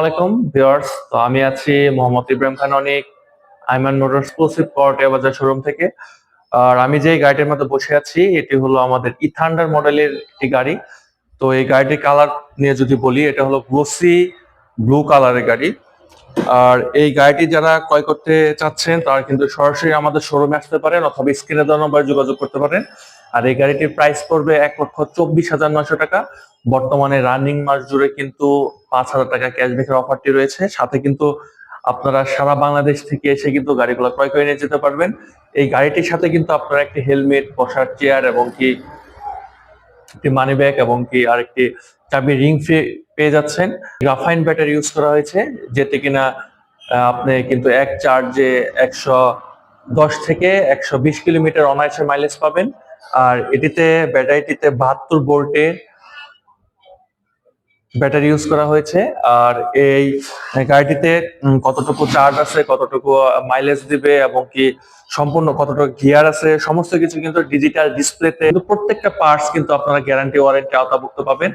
আলাইকুম, ভিউয়ার্স। তো আমি আছি Mohammad Ibrahim Khan Anik. Aiman motor exclusive power Bazar showroom থেকে। আর আমি যে গাড়িটির মধ্যে বসে আছি, এটি হলো আমাদের ইথান্ডার মডেলের একটি গাড়ি। তো এই গাড়িটির কালার নিয়ে যদি বলি, এটা হলো গ্লোসি ব্লু কালারের গাড়ি। আর এই গাড়িটি যারা ক্রয় করতে চাচ্ছেন, তারা কিন্তু সরাসরি আমাদের শোরুমে আসতে পারেন অথবা স্ক্রিনে দেওয়া নম্বরে যোগাযোগ করতে পারেন। আর এই গাড়িটির প্রাইস পড়বে এক লক্ষ চব্বিশ হাজার নয়শো টাকা। বর্তমানে রানিং মাস জুড়ে কিন্তু পাঁচ হাজার টাকা ক্যাশব্যাকের অফারটি রয়েছে। সাথে কিন্তু আপনারা সারা বাংলাদেশ থেকে এসে কিন্তু গাড়িগুলো ক্রয় করে নিয়ে যেতে পারবেন। এই গাড়িটির সাথে কিন্তু আপনারা একটি হেলমেট বসার চেয়ার এবং কি একটি মানি ব্যাগ এবং কি আরেকটি চাবি রিং পেয়ে যাচ্ছেন। গ্রাফাইন ব্যাটারি ইউজ করা হয়েছে, যেতে কিনা আপনি কিন্তু এক চার্জে একশো দশ থেকে একশো বিশ কিলোমিটার অনায়াসে মাইলেজ পাবেন। আর এটিতে ব্যাটারিটিতে বাহাত্তর ভোল্টের ব্যাটারি ইউজ করা হয়েছে। আর এই গাড়িটিতে কতটুকু চার্জ আছে, কতটুকু মাইলেজ দিবে এবং কি সম্পূর্ণ কতটুকু গিয়ার আছে, সমস্ত কিছু কিন্তু ডিজিটাল ডিসপ্লেতে প্রত্যেকটা পার্টস কিন্তু আপনারা গ্যারান্টি ওয়ারেন্টি আওতাভুক্ত পাবেন।